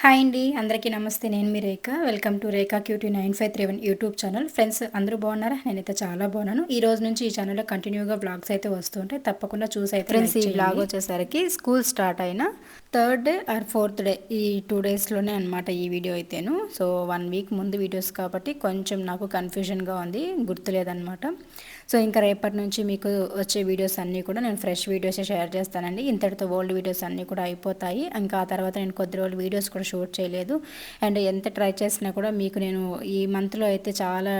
Hi అండి అందరికీ నమస్తే. నేను మీ Rekha. Welcome to Rekha cutie nine five three one YouTube channel. Friends అందరూ బాగున్నారా? నేనైతే చాలా బాగున్నాను. ఈ రోజు నుంచి ఈ ఛానల్లో కంటిన్యూగా బ్లాగ్స్ అయితే వస్తుంటాయి తప్పకుండా చూసి అయితే ఫ్రెండ్స్ ఈ బ్లాగ్ వచ్చేసరికి స్కూల్ స్టార్ట్ అయిన third day or fourth day ఈ టూ డేస్లోనే అనమాట ఈ వీడియో అయితేను. సో వన్ వీక్ ముందు వీడియోస్ కాబట్టి కొంచెం నాకు కన్ఫ్యూజన్గా ఉంది గుర్తులేదనమాట సో ఇంకా రేపటి నుంచి మీకు వచ్చే వీడియోస్ అన్నీ కూడా నేను ఫ్రెష్ వీడియోస్ షేర్ చేస్తానండి. ఇంతటితో ఓల్డ్ వీడియోస్ అన్నీ కూడా అయిపోతాయి. ఇంకా ఆ తర్వాత నేను కొద్ది రోజులు వీడియోస్ కూడా షూట్ చేయలేదు. అండ్ ఎంత ట్రై చేసినా కూడా మీకు నేను ఈ మంత్లో అయితే చాలా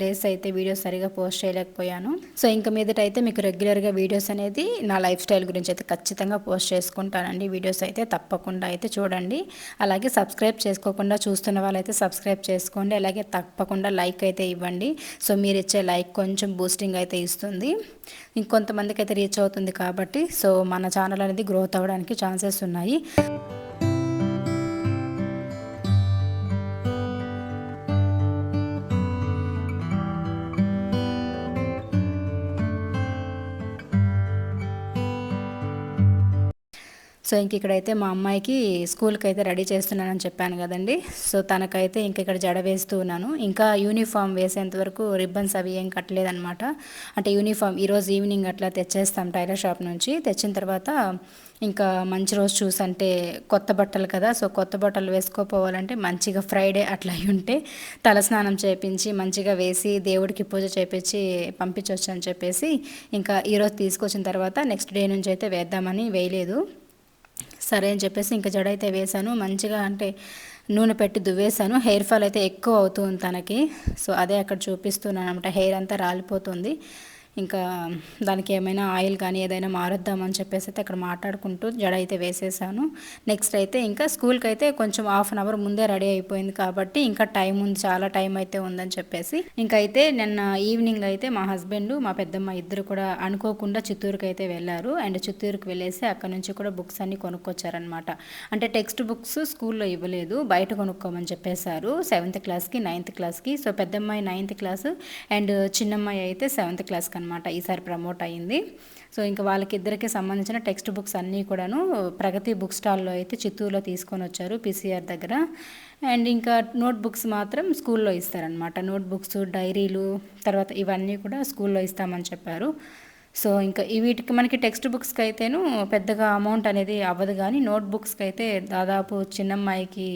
డేస్ అయితే వీడియోస్ సరిగా పోస్ట్ చేయలేకపోయాను. సో ఇంకా మీదట అయితే మీకు రెగ్యులర్గా వీడియోస్ అనేది నా లైఫ్ స్టైల్ గురించి అయితే ఖచ్చితంగా పోస్ట్ చేసుకుంటానండి. వీడియోస్ అయితే తప్పకుండా అయితే చూడండి. అలాగే సబ్స్క్రైబ్ చేసుకోకుండా చూస్తున్న వాళ్ళైతే సబ్స్క్రైబ్ చేసుకోండి. అలాగే తప్పకుండా లైక్ అయితే ఇవ్వండి. సో మీరు ఇచ్చే లైక్ కొంచెం బూస్ట్ బూస్టింగ్ అయితే ఇస్తుంది. ఇంకొంతమందికి అయితే రీచ్ అవుతుంది కాబట్టి సో మన ఛానల్ అనేది గ్రోత్ అవ్వడానికి ఛాన్సెస్ ఉన్నాయి. సో ఇంక ఇక్కడైతే మా అమ్మాయికి స్కూల్కి అయితే రెడీ చేస్తున్నానని చెప్పాను కదండి. సో తనకైతే ఇంక ఇక్కడ జడ వేస్తూ ఉన్నాను. ఇంకా యూనిఫామ్ వేసేంత వరకు రిబ్బన్స్ అవి ఏం కట్టలేదనమాట అంటే యూనిఫామ్ ఈరోజు ఈవినింగ్ అట్లా తెచ్చేస్తాం టైలర్ షాప్ నుంచి. తెచ్చిన తర్వాత ఇంకా మంచి రోజు చూసి అంటే కొత్త బట్టలు కదా సో కొత్త బట్టలు వేసుకోపోవాలంటే మంచిగా ఫ్రైడే అట్లా ఉంటే తలస్నానం చేపించి మంచిగా వేసి దేవుడికి పూజ చేపించి పంపించవచ్చు అని చెప్పేసి ఇంకా ఈరోజు తీసుకొచ్చిన తర్వాత నెక్స్ట్ డే నుంచి అయితే వేద్దామని వేయలేదు. సరే అని చెప్పేసి ఇంకా జడ అయితే వేశాను. మంచిగా అంటే నూనె పెట్టి దువ్వేశాను. హెయిర్ ఫాల్ అయితే ఎక్కువ అవుతుంది తనకి. సో అదే అక్కడ చూపిస్తున్నాను అనమాట హెయిర్ అంతా రాలిపోతుంది. ఇంకా దానికి ఏమైనా ఆయిల్ కానీ ఏదైనా మారుద్దామని చెప్పేసి అయితే అక్కడ మాట్లాడుకుంటూ జడ అయితే వేసేసాను. నెక్స్ట్ అయితే ఇంకా స్కూల్కి అయితే కొంచెం హాఫ్ అన్ అవర్ ముందే రెడీ అయిపోయింది కాబట్టి ఇంకా టైం ఉంది చాలా టైం అయితే ఉందని చెప్పేసి. ఇంకైతే నిన్న ఈవినింగ్ అయితే మా హస్బెండ్ మా పెద్దమ్మ ఇద్దరు కూడా అనుకోకుండా చిత్తూరుకి అయితే వెళ్ళారు. అండ్ చిత్తూరుకి వెళ్ళేసి అక్కడ నుంచి కూడా బుక్స్ అన్ని కొనుక్కొచ్చారనమాట అంటే టెక్స్ట్ బుక్స్ స్కూల్లో ఇవ్వలేదు బయట కొనుక్కోమని చెప్పేశారు. సెవెంత్ క్లాస్కి నైన్త్ క్లాస్కి సో పెద్దమ్మాయి నైన్త్ క్లాస్ అండ్ చిన్నమ్మాయి అయితే సెవెంత్ క్లాస్కి అనమాట ఈసారి ప్రమోట్ అయ్యింది. సో ఇంకా వాళ్ళకిద్దరికి సంబంధించిన టెక్స్ట్ బుక్స్ అన్నీ కూడాను ప్రగతి బుక్ స్టాల్లో అయితే చిత్తూరులో తీసుకొని వచ్చారు పీసీఆర్ దగ్గర. అండ్ ఇంకా నోట్ బుక్స్ మాత్రం స్కూల్లో ఇస్తారనమాట. నోట్ బుక్స్ డైరీలు తర్వాత ఇవన్నీ కూడా స్కూల్లో ఇస్తామని చెప్పారు. సో ఇంకా వీటికి మనకి టెక్స్ట్ బుక్స్కి అయితేను పెద్దగా అమౌంట్ అనేది అవ్వదు కానీ నోట్ బుక్స్కి అయితే దాదాపు చిన్నమ్మాయికి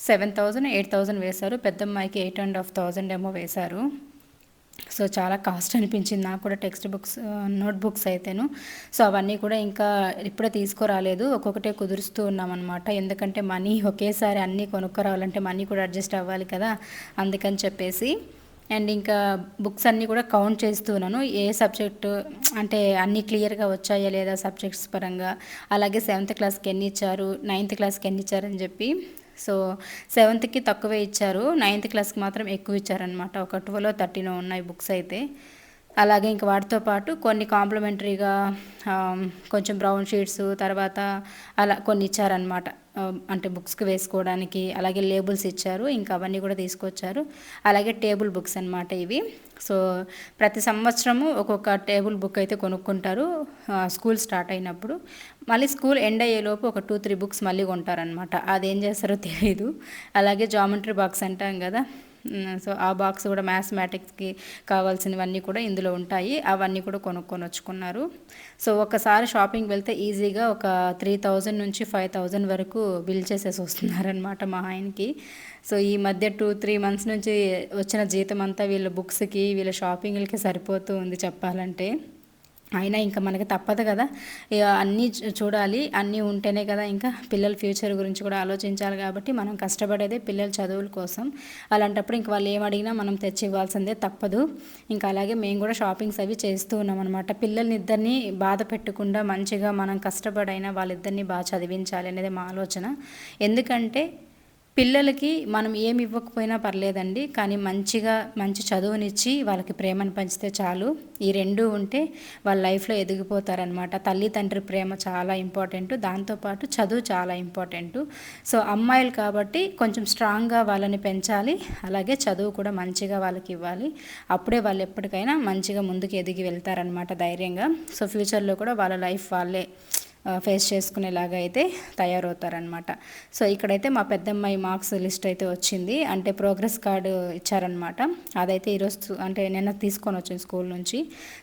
సెవెన్ థౌజండ్ ఎయిట్ థౌజండ్ వేశారు. పెద్దమ్మాయికి ఎయిట్ అండ్ హాఫ్ థౌజండ్ ఏమో వేశారు. సో చాలా కాస్ట్ అనిపించింది. నాకు కూడా టెక్స్ట్ బుక్స్ నోట్ బుక్స్ అయితేను. సో అవన్నీ కూడా ఇంకా ఇప్పుడే తీసుకురాలేదు. ఒక్కొక్కటే కుదురుస్తూ ఉన్నామన్నమాట. ఎందుకంటే మనీ ఒకేసారి అన్నీ కొనుక్కోరావాలంటే మనీ కూడా అడ్జస్ట్ అవ్వాలి కదా. అందుకని చెప్పేసి. అండ్ ఇంకా బుక్స్ అన్నీ కూడా కౌంట్ చేస్తున్నాను ఏ సబ్జెక్టు అంటే అన్నీ క్లియర్గా వచ్చాయా లేదా సబ్జెక్ట్స్ పరంగా. అలాగే సెవెంత్ క్లాస్కి ఎన్ని ఇచ్చారు నైన్త్ క్లాస్కి ఎన్ని ఇచ్చారని చెప్పి. సో సెవెంత్కి తక్కువే ఇచ్చారు. నైన్త్ క్లాస్కి మాత్రం ఎక్కువ ఇచ్చారనమాట ఒక ట్వెల్వ్ థర్టీనో ఉన్నాయి బుక్స్ అయితే. అలాగే ఇంక వాటితో పాటు కొన్ని కాంప్లిమెంటరీగా కొంచెం బ్రౌన్ షీట్స్ తర్వాత అలా కొన్ని ఇచ్చారనమాట అంటే బుక్స్కి వేసుకోవడానికి అలాగే లేబుల్స్ ఇచ్చారు ఇంకా అవన్నీ కూడా తీసుకొచ్చారు. అలాగే టేబుల్ బుక్స్ అనమాట ఇవి. సో ప్రతి సంవత్సరము ఒక్కొక్క టేబుల్ బుక్ అయితే కొనుక్కుంటారు. స్కూల్ స్టార్ట్ అయినప్పుడు. మళ్ళీ స్కూల్ ఎండ్ అయ్యేలోపు ఒక టూ త్రీ బుక్స్ మళ్ళీ కొంటారనమాట అదేం చేస్తారో తెలియదు అలాగే జామెట్రీ బాక్స్ అంటాం కదా. సో ఆ బాక్స్ కూడా మ్యాథమెటిక్స్కి కావాల్సినవన్నీ కూడా ఇందులో ఉంటాయి. అవన్నీ కూడా కొనుక్కొని వచ్చుకున్నారు. సో ఒకసారి షాపింగ్ వెళ్తే ఈజీగా ఒక త్రీ థౌజండ్ నుంచి ఫైవ్ థౌజండ్ వరకు బిల్ చేసేసి వస్తున్నారనమాట మా ఆయనకి. సో ఈ మధ్య టూ త్రీ మంత్స్ నుంచి వచ్చిన జీతం అంతా వీళ్ళ బుక్స్కి వీళ్ళ షాపింగ్లకి సరిపోతూ ఉంది చెప్పాలంటే. అయినా ఇంకా మనకి తప్పదు కదా. అన్నీ చూడాలి. అన్నీ ఉంటేనే కదా ఇంకా పిల్లల ఫ్యూచర్ గురించి కూడా ఆలోచించాలి కాబట్టి మనం కష్టపడేదే పిల్లల చదువుల కోసం. అలాంటప్పుడు ఇంక వాళ్ళు ఏం అడిగినా మనం తెచ్చి ఇవ్వాల్సిందే తప్పదు. ఇంకా అలాగే మేము కూడా షాపింగ్స్ అవి చేస్తూ ఉన్నాం అనమాట పిల్లల్ని ఇద్దరిని బాధ పెట్టకుండా మంచిగా మనం కష్టపడైనా వాళ్ళిద్దరిని బాగా చదివించాలి అనేది మా ఆలోచన. ఎందుకంటే పిల్లలకి మనం ఏమి ఇవ్వకపోయినా పర్లేదండి కానీ మంచిగా మంచి చదువునిచ్చి వాళ్ళకి ప్రేమను పంచితే చాలు. ఈ రెండు ఉంటే వాళ్ళ లైఫ్లో ఎదిగిపోతారనమాట తల్లి తండ్రి ప్రేమ చాలా ఇంపార్టెంట్. దాంతోపాటు చదువు చాలా ఇంపార్టెంట్. సో అమ్మాయిలు కాబట్టి కొంచెం స్ట్రాంగ్గా వాళ్ళని పెంచాలి. అలాగే చదువు కూడా మంచిగా వాళ్ళకి ఇవ్వాలి. అప్పుడే వాళ్ళు ఎప్పటికైనా మంచిగా ముందుకు ఎదిగి వెళ్తారనమాట ధైర్యంగా. సో ఫ్యూచర్లో కూడా వాళ్ళ లైఫ్ వాళ్ళే. ఫేస్ చేసుకునేలాగా అయితే తయారవుతారనమాట సో ఇక్కడైతే మా పెద్దమ్మాయి మార్క్స్ లిస్ట్ అయితే వచ్చింది. అంటే ప్రోగ్రెస్ కార్డు ఇచ్చారనమాట అదైతే ఈరోజు అంటే నిన్న తీసుకొని వచ్చింది స్కూల్ నుంచి.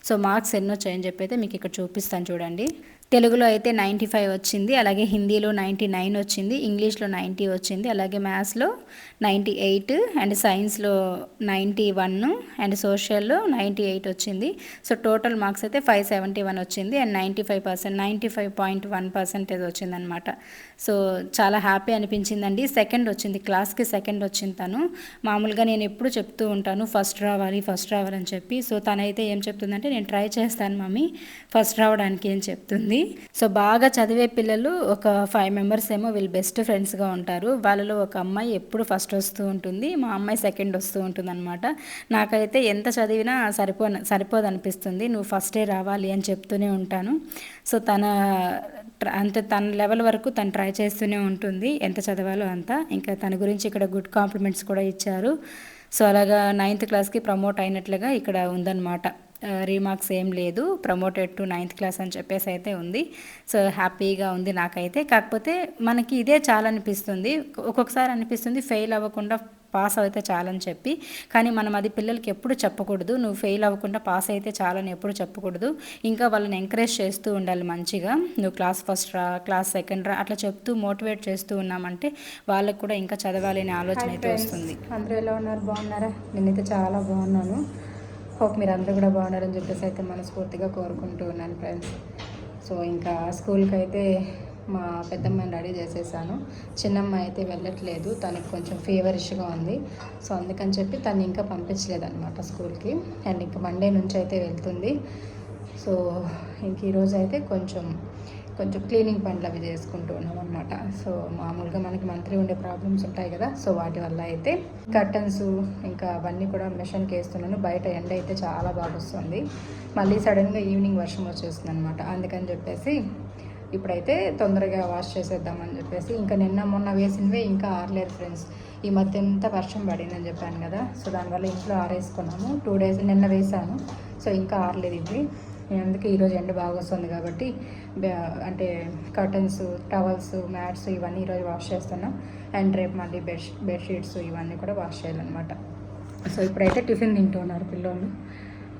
సో మార్క్స్ ఎన్నో వచ్చాయని చెప్పి అయితే మీకు ఇక్కడ చూపిస్తాను చూడండి. తెలుగులో అయితే నైంటీ ఫైవ్ వచ్చింది అలాగే హిందీలో నైంటీ నైన్ వచ్చింది ఇంగ్లీష్లో నైంటీ వచ్చింది అలాగే మ్యాథ్స్లో నైంటీ ఎయిట్ అండ్ సైన్స్లో నైంటీ వన్ అండ్ సోషల్లో నైంటీ ఎయిట్ వచ్చింది. సో టోటల్ మార్క్స్ అయితే ఫైవ్ సెవెంటీ వన్ వచ్చింది and ninety five percent ninety five point one percentage వచ్చిందనమాట సో చాలా హ్యాపీ అనిపించిందండి. సెకండ్ వచ్చింది క్లాస్కి సెకండ్ వచ్చింది తను. మామూలుగా నేను ఎప్పుడు చెప్తూ ఉంటాను ఫస్ట్ రావాలి ఫస్ట్ రావాలని చెప్పి. సో తనైతే ఏం చెప్తుందంటే నేను ట్రై చేస్తాను మమ్మీ ఫస్ట్ రావడానికి ఏం చెప్తుంది. సో బాగా చదివే పిల్లలు ఒక ఫైవ్ మెంబర్స్ ఏమో వీళ్ళు బెస్ట్ ఫ్రెండ్స్గా ఉంటారు. వాళ్ళలో ఒక అమ్మాయి ఎప్పుడు ఫస్ట్ వస్తూ ఉంటుంది. మా అమ్మాయి సెకండ్ వస్తూ ఉంటుంది అనమాట నాకైతే ఎంత చదివినా సరిపో సరిపోదనిపిస్తుంది. నువ్వు ఫస్టే రావాలి అని చెప్తూనే ఉంటాను. సో తన అంతే తన లెవెల్ వరకు తను ట్రై చేస్తూనే ఉంటుంది. ఎంత చదవాలో అంతా. ఇంకా తన గురించి ఇక్కడ గుడ్ కాంప్లిమెంట్స్ కూడా ఇచ్చారు. సో అలాగా నైన్త్ క్లాస్కి ప్రమోట్ అయినట్లుగా ఇక్కడ ఉందన్నమాట. రీమార్క్స్ ఏం లేదు. ప్రమోటెడ్ టు నైన్త్ క్లాస్ అని చెప్పేసి అయితే ఉంది. సో హ్యాపీగా ఉంది నాకైతే. కాకపోతే మనకి ఇదే చాలా అనిపిస్తుంది ఒక్కొక్కసారి అనిపిస్తుంది ఫెయిల్ అవ్వకుండా పాస్ అయితే చాలని చెప్పి. కానీ మనం అది పిల్లలకి ఎప్పుడు చెప్పకూడదు. నువ్వు ఫెయిల్ అవ్వకుండా పాస్ అయితే చాలని ఎప్పుడు చెప్పకూడదు. ఇంకా వాళ్ళని ఎంకరేజ్ చేస్తూ ఉండాలి మంచిగా. నువ్వు క్లాస్ ఫస్ట్ రా క్లాస్ సెకండ్ రా అట్లా చెప్తూ మోటివేట్ చేస్తూ ఉన్నామంటే వాళ్ళకు కూడా ఇంకా చదవాలి అనే ఆలోచన అయితే వస్తుంది. అందరూ ఎలా ఉన్నారు? బాగున్నారా? నేనైతే చాలా బాగున్నాను. హోప్ మీరు అందరూ కూడా బాగున్నారని చెప్పేసి అయితే మనస్ఫూర్తిగా కోరుకుంటూ ఉన్నాను ఫ్రెండ్స్. సో ఇంకా స్కూల్కి అయితే మా పెద్దమ్మని రెడీ చేసేసాను. చిన్నమ్మాయి అయితే వెళ్ళట్లేదు. తనకు కొంచెం ఫీవరిష్గా ఉంది. సో అందుకని చెప్పి తను ఇంకా పంపించలేదు అనమాట స్కూల్కి. అండ్ ఇంకా మండే నుంచి అయితే వెళ్తుంది. సో ఇంక ఈరోజు అయితే కొంచెం కొంచెం క్లీనింగ్ పనులు అవి చేసుకుంటూ ఉన్నాం అనమాట సో మామూలుగా మనకి మంత్లీ ఉండే ప్రాబ్లమ్స్ ఉంటాయి కదా సో వాటి వల్ల అయితే కర్టన్స్ ఇంకా అవన్నీ కూడా మిషన్కి వేస్తున్నాను. బయట ఎండ అయితే చాలా బాగా వస్తుంది. మళ్ళీ సడన్గా ఈవినింగ్ వర్షం వచ్చేస్తుంది అనమాట అందుకని చెప్పేసి ఇప్పుడైతే తొందరగా వాష్ చేసేద్దామని చెప్పేసి ఇంకా నిన్న మొన్న వేసినవే ఇంకా ఆరలేదు ఫ్రెండ్స్. ఈ మధ్య ఎంత వర్షం పడిందని చెప్పాను కదా సో దానివల్ల ఇంట్లో ఆరేసుకున్నాము. టూ డేస్ నిన్న వేసాను. సో ఇంకా ఆరలేదు అందుకే ఈరోజు ఎండ బాగా వస్తుంది కాబట్టి అంటే కర్టన్స్ టవల్స్ మ్యాట్స్ ఇవన్నీ ఈరోజు వాష్ చేస్తున్నాం. అండ్ రేపు మళ్ళీ బెడ్ బెడ్షీట్స్ ఇవన్నీ కూడా వాష్ చేయాలన్నమాట. సో ఇప్పుడైతే టిఫిన్ తింటూ ఉన్నారు పిల్లలు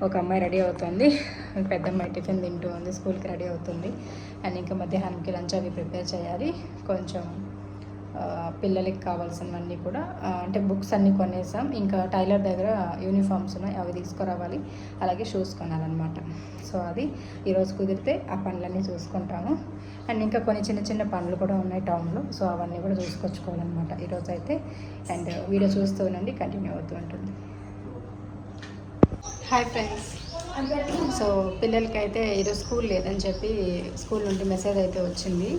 ఒక అమ్మాయి రెడీ అవుతుంది. పెద్ద అమ్మాయి టిఫిన్ తింటూ ఉంది స్కూల్కి రెడీ అవుతుంది. అండ్ ఇంకా మధ్యాహ్నానికి లంచ్ అవి ప్రిపేర్ చేయాలి. కొంచెం పిల్లలకి కావాల్సినవన్నీ కూడా అంటే బుక్స్ అన్నీ కొనేసాం. ఇంకా టైలర్ దగ్గర యూనిఫామ్స్ ఉన్నాయి అవి తీసుకురావాలి. అలాగే షూస్ కొనాలన్నమాట. సో అది ఈరోజు కుదిరితే ఆ పనులన్నీ చూసుకుంటాము. అండ్ ఇంకా కొన్ని చిన్న చిన్న పనులు కూడా ఉన్నాయి టౌన్లో. సో అవన్నీ కూడా చూసుకొచ్చుకోవాలన్నమాట. ఈరోజు అయితే అండ్ వీడియో చూస్తూ ఉండండి కంటిన్యూ అవుతూ ఉంటుంది. హాయ్ ఫ్రెండ్స్ సో పిల్లలకి అయితే ఈరోజు స్కూల్ లేదని చెప్పి స్కూల్ నుండి మెసేజ్ అయితే వచ్చింది.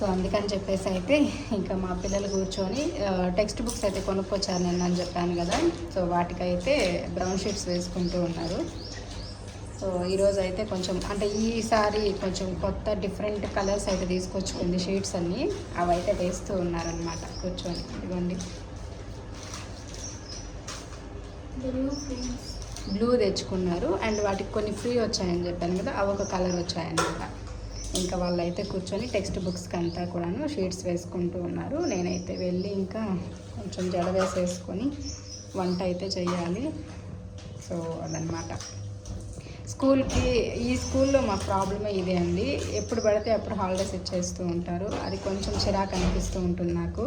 సో అందుకని చెప్పేసి అయితే ఇంకా మా పిల్లలు కూర్చొని టెక్స్ట్ బుక్స్ అయితే కొనుక్కొచ్చారు నేను అని చెప్పాను కదా. సో వాటికైతే బ్రౌన్ షీట్స్ వేసుకుంటూ ఉన్నారు. సో ఈరోజు అయితే కొంచెం అంటే ఈసారి కొంచెం కొత్త డిఫరెంట్ కలర్స్ అయితే తీసుకొచ్చుకుంది షీట్స్ అన్నీ. అవి అయితే వేస్తూ ఉన్నారనమాట కూర్చొని ఇదిగోండి. బ్లూ తెచ్చుకున్నారు. అండ్ వాటికి కొన్ని ఫ్రీ వచ్చాయని చెప్పాను కదా అవి ఒక కలర్ వచ్చాయన్నమాట. ఇంకా వాళ్ళైతే కూర్చొని టెక్స్ట్ బుక్స్కి అంతా కూడాను షీట్స్ వేసుకుంటూ ఉన్నారు. నేనైతే వెళ్ళి ఇంకా కొంచెం జడ వేసేసుకొని వంట అయితే చేయాలి సో అదనమాట స్కూల్కి ఈ స్కూల్లో మా ప్రాబ్లమే ఇదే అండి. ఎప్పుడు పడితే అప్పుడు హాలిడేస్ ఇచ్చేస్తూ ఉంటారు. అది కొంచెం చిరాకు అనిపిస్తూ ఉంటుంది నాకు.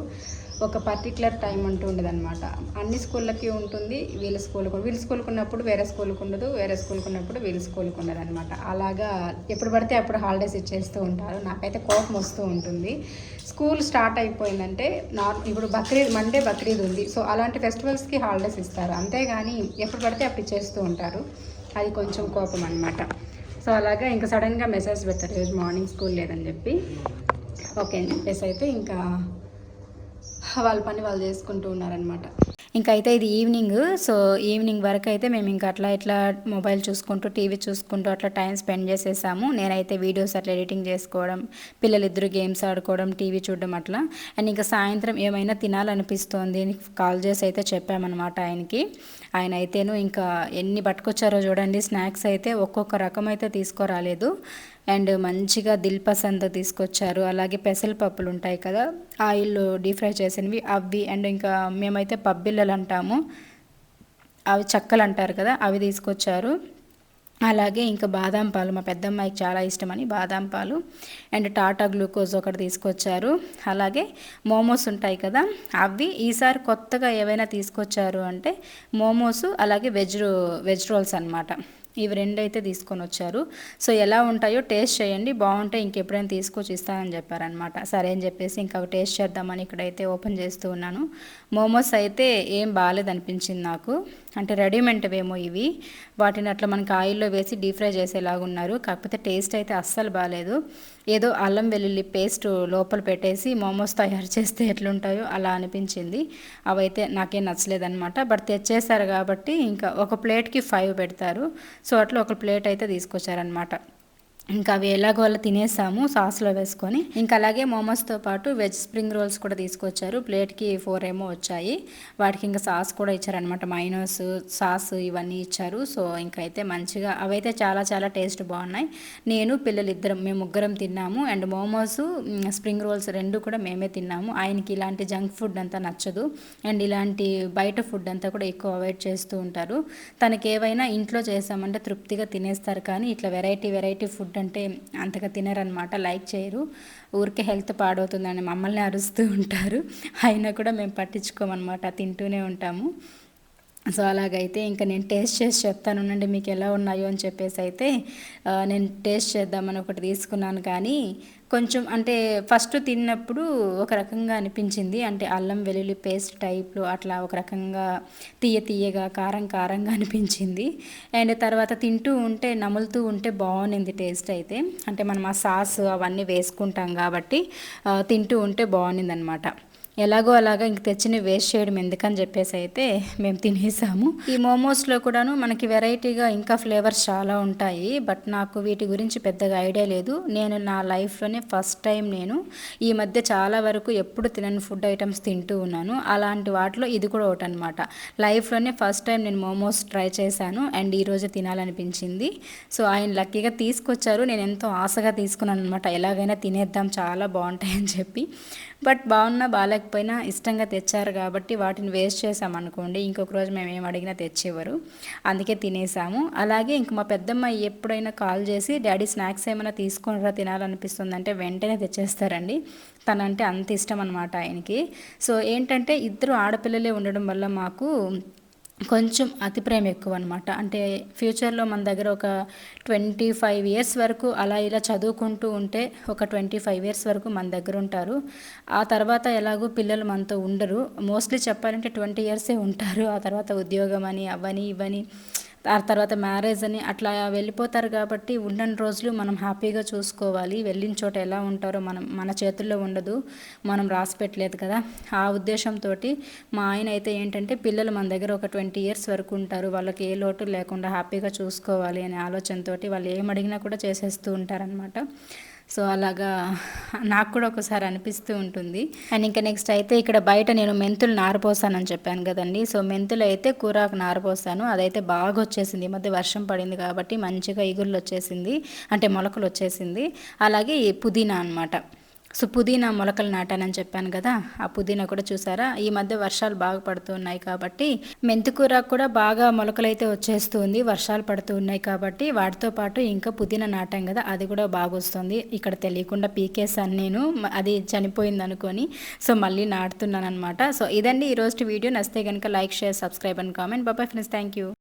ఒక పర్టికులర్ టైం అంటూ ఉండదు అనమాట అన్ని స్కూళ్ళకి ఉంటుంది వీళ్ళ స్కూల్కి వీళ్ళ స్కూల్కి ఉన్నప్పుడు వేరే స్కూల్కి ఉండదు వేరే స్కూల్కి ఉన్నప్పుడు వీళ్ళ స్కూల్కి ఉండదు అనమాట అలాగా ఎప్పుడు పడితే అప్పుడు హాలిడేస్ ఇచ్చేస్తూ ఉంటారు. నాకైతే కోపం వస్తూ ఉంటుంది. స్కూల్ స్టార్ట్ అయిపోయిందంటే నార్ ఇప్పుడు బక్రీద్ మండే బక్రీద్ ఉంది. సో అలాంటి ఫెస్టివల్స్కి హాలిడేస్ ఇస్తారు. అంతేగాని ఎప్పుడు పడితే అప్పుడు ఇచ్చేస్తూ ఉంటారు. అది కొంచెం కోపం అనమాట సో అలాగా ఇంకా సడన్గా మెసేజ్ పెట్టారు. ఈరోజు మార్నింగ్ స్కూల్ లేదని చెప్పి. ఓకే అని చెప్పేసి అయితే ఇంకా వాళ్ళ పని వాళ్ళు చేసుకుంటూ ఉన్నారనమాట ఇంకైతే అయితే ఇది ఈవినింగ్. సో ఈవినింగ్ వరకు అయితే మేము ఇంకా అట్లా ఇట్లా మొబైల్ చూసుకుంటూ టీవీ చూసుకుంటూ అట్లా టైం స్పెండ్ చేసేసాము. నేనైతే వీడియోస్ అట్లా ఎడిటింగ్ చేసుకోవడం పిల్లలిద్దరు గేమ్స్ ఆడుకోవడం టీవీ చూడడం అట్లా. అండ్ ఇంకా సాయంత్రం ఏమైనా తినాలనిపిస్తోంది కాల్ చేసి అయితే చెప్పామన్నమాట ఆయనకి. ఆయన అయితేను ఇంకా ఎన్ని పట్టుకొచ్చారో చూడండి స్నాక్స్ అయితే ఒక్కొక్క రకం అయితే తీసుకురాలేదు. అండ్ మంచిగా దిల్ పసంద తీసుకొచ్చారు. అలాగే పెసరపప్పులు ఉంటాయి కదా ఆయిల్ డీప్ ఫ్రై చేసినవి. అవి అండ్ ఇంకా మేమైతే పబ్బిల్లలు అంటాము అవి చక్కలు అంటారు కదా అవి తీసుకొచ్చారు. అలాగే ఇంకా బాదాం పాలు మా పెద్దమ్మాయికి చాలా ఇష్టమని బాదాం పాలు అండ్ టాటా గ్లూకోజ్ ఒకటి తీసుకొచ్చారు. అలాగే మోమోస్ ఉంటాయి కదా అవి ఈసారి కొత్తగా ఏవైనా తీసుకొచ్చారు అంటే మోమోస్ అలాగే వెజ్ వెజ్ రోల్స్ అనమాట ఇవి రెండు అయితే తీసుకొని వచ్చారు. సో ఎలా ఉంటాయో టేస్ట్ చేయండి. బాగుంటే ఇంకెప్పుడైనా తీసుకొచ్చి ఇస్తానని చెప్పారనమాట సరే అని చెప్పేసి ఇంకా టేస్ట్ చేద్దామని ఇక్కడైతే ఓపెన్ చేస్తూ ఉన్నాను. మోమోస్ అయితే ఏం బాగాలేదనిపించింది నాకు. అంటే రెడీమేడ్వేమో ఇవి. వాటిని అట్లా మనకి ఆయిల్లో వేసి డీప్ ఫ్రై చేసేలాగా ఉన్నారు. కాకపోతే టేస్ట్ అయితే అస్సలు బాగాలేదు ఏదో అల్లం వెల్లుల్లి పేస్ట్ లోపల పెట్టేసి మోమోస్ తయారు చేస్తే ఎట్లుంటాయో అలా అనిపించింది. అవైతే నాకేం నచ్చలేదన్నమాట. బట్ తెచ్చేశారు కాబట్టి ఇంకా ఒక ప్లేట్కి ఫైవ్ పెడతారు. సో అట్లా ఒక ప్లేట్ అయితే తీసుకొచ్చారనమాట ఇంకా అవి ఎలాగో అలా తినేసాము సాస్లో వేసుకొని. ఇంకా అలాగే మోమోస్తో పాటు వెజ్ స్ప్రింగ్ రోల్స్ కూడా తీసుకొచ్చారు. ప్లేట్కి ఫోర్ ఏమో వచ్చాయి. వాటికి ఇంకా సాస్ కూడా ఇచ్చారనమాట మైనోస్ సాస్ ఇవన్నీ ఇచ్చారు. సో ఇంకా అయితే మంచిగా అవైతే చాలా చాలా టేస్ట్ బాగున్నాయి. నేను పిల్లలు ఇద్దరం మేము ముగ్గురం తిన్నాము. అండ్ మోమోస్ స్ప్రింగ్ రోల్స్ రెండు కూడా మేమే తిన్నాము. ఆయనకి ఇలాంటి జంక్ ఫుడ్ అంతా నచ్చదు. అండ్ ఇలాంటి బయట ఫుడ్ అంతా కూడా ఎక్కువ అవాయిడ్ చేస్తూ ఉంటారు. తనకి ఏవైనా ఇంట్లో చేసామంటే తృప్తిగా తినేస్తారు కానీ ఇట్లా వెరైటీ వెరైటీ ఫుడ్ ఫుడ్ అంటే అంతగా తినరనమాట లైక్ చేయరు. ఊరికే హెల్త్ పాడవుతుందని మమ్మల్ని అరుస్తూ ఉంటారు. అయినా కూడా మేము పట్టించుకోమన్నమాట తింటూనే ఉంటాము. సో అలాగైతే ఇంకా నేను టేస్ట్ చేసి చెప్తాను ఉండండి మీకు ఎలా ఉన్నాయో అని చెప్పేసి అయితే నేను టేస్ట్ చేద్దామని ఒకటి తీసుకున్నాను కానీ కొంచెం అంటే ఫస్ట్ తిన్నప్పుడు ఒక రకంగా అనిపించింది. అంటే అల్లం వెల్లుల్లి పేస్ట్ టైప్లో అట్లా ఒక రకంగా తీయ తీయగా కారం కారంగా అనిపించింది. అండ్ తర్వాత తింటూ ఉంటే నములుతూ ఉంటే బాగుంది టేస్ట్ అయితే. అంటే మనం ఆ సాస్ అవన్నీ వేసుకుంటాం కాబట్టి తింటూ ఉంటే బాగుంది అనమాట ఎలాగో అలాగా ఇంక తెచ్చిన వేస్ట్ చేయడం ఎందుకని చెప్పేసి అయితే మేము తినేసాము. ఈ మోమోస్లో కూడాను మనకి వెరైటీగా ఇంకా ఫ్లేవర్స్ చాలా ఉంటాయి. బట్ నాకు వీటి గురించి పెద్దగా ఐడియా లేదు. నేను నా లైఫ్లోనే ఫస్ట్ టైం నేను ఈ మధ్య చాలా వరకు ఎప్పుడు తినని ఫుడ్ ఐటమ్స్ తింటూ ఉన్నాను. అలాంటి వాటిలో ఇది కూడా ఒకటి అనమాట లైఫ్లోనే ఫస్ట్ టైం నేను మోమోస్ ట్రై చేశాను అండ్ ఈరోజు తినాలనిపించింది. సో ఆయన లక్కీగా తీసుకొచ్చారు. నేను ఎంతో ఆశగా తీసుకున్నాను అనమాట ఎలాగైనా తినేద్దాం చాలా బాగుంటాయని చెప్పి. బట్ బాగున్నా బాగాలేకపోయినా ఇష్టంగా తెచ్చారు కాబట్టి వాటిని వేస్ట్ చేసామనుకోండి ఇంకొక రోజు మేము ఏం అడిగినా తెచ్చేవారు. అందుకే తినేసాము. అలాగే ఇంక మా పెద్దమ్మ ఎప్పుడైనా కాల్ చేసి డాడీ స్నాక్స్ ఏమైనా తీసుకునిరా తినాలనిపిస్తుంది అంటే వెంటనే తెచ్చేస్తారండి. తనంటే అంత ఇష్టం అనమాట ఆయనకి. సో ఏంటంటే ఇద్దరు ఆడపిల్లలే ఉండడం వల్ల మాకు కొంచెం అతి ప్రేమ ఎక్కువ అనమాట అంటే ఫ్యూచర్లో మన దగ్గర ఒక ట్వంటీ ఫైవ్ ఇయర్స్ వరకు అలా ఇలా చదువుకుంటూ ఉంటే ఒక ట్వంటీ ఫైవ్ ఇయర్స్ వరకు మన దగ్గర ఉంటారు. ఆ తర్వాత ఎలాగో పిల్లలు మనతో ఉండరు. మోస్ట్లీ చెప్పాలంటే ట్వంటీ ఇయర్సే ఉంటారు. ఆ తర్వాత ఉద్యోగం అని అవని ఇవని ఆ తర్వాత మ్యారేజ్ అని అట్లా వెళ్ళిపోతారు కాబట్టి ఉండని రోజులు మనం హ్యాపీగా చూసుకోవాలి. వెళ్ళిన చోట ఎలా ఉంటారో మనం మన చేతుల్లో ఉండదు. మనం రాసి పెట్టలేదు కదా. ఆ ఉద్దేశంతో మా ఆయన అయితే ఏంటంటే పిల్లలు మన దగ్గర ఒక ట్వంటీ ఇయర్స్ వరకు ఉంటారు. వాళ్ళకి ఏ లోటు లేకుండా హ్యాపీగా చూసుకోవాలి అనే ఆలోచనతో వాళ్ళు ఏం అడిగినా కూడా చేసేస్తూ ఉంటారనమాట సో అలాగా నాకు కూడా ఒకసారి అనిపిస్తూ ఉంటుంది. అండ్ ఇంకా నెక్స్ట్ అయితే ఇక్కడ బయట నేను మెంతులు నారపోసానని చెప్పాను కదండి. సో మెంతులు అయితే కూరకు నారపోసాను అదైతే బాగా వచ్చేసింది. ఈ మధ్య వర్షం పడింది కాబట్టి మంచిగా ఇగుళ్ళు వచ్చేసింది. అంటే మొలకలు వచ్చేసింది. అలాగే పుదీనా అనమాట సో పుదీనా మొలకలు నాటానని చెప్పాను కదా ఆ పుదీనా కూడా చూసారా? ఈ మధ్య వర్షాలు బాగా పడుతున్నాయి కాబట్టి మెంతికూర కూడా బాగా మొలకలైతే వచ్చేస్తుంది వర్షాలు పడుతూ ఉన్నాయి కాబట్టి వాటితో పాటు ఇంకా పుదీనా నాటాం కదా అది కూడా బాగా వస్తుంది ఇక్కడ తెలియకుండా పీకేసాను నేను అది చనిపోయింది అనుకొని సో మళ్ళీ నాటుతున్నాను అనమాట సో ఇదండి ఈరోజు వీడియో. నస్తే కనుక like share subscribe and comment. Bye bye friends. Thank you.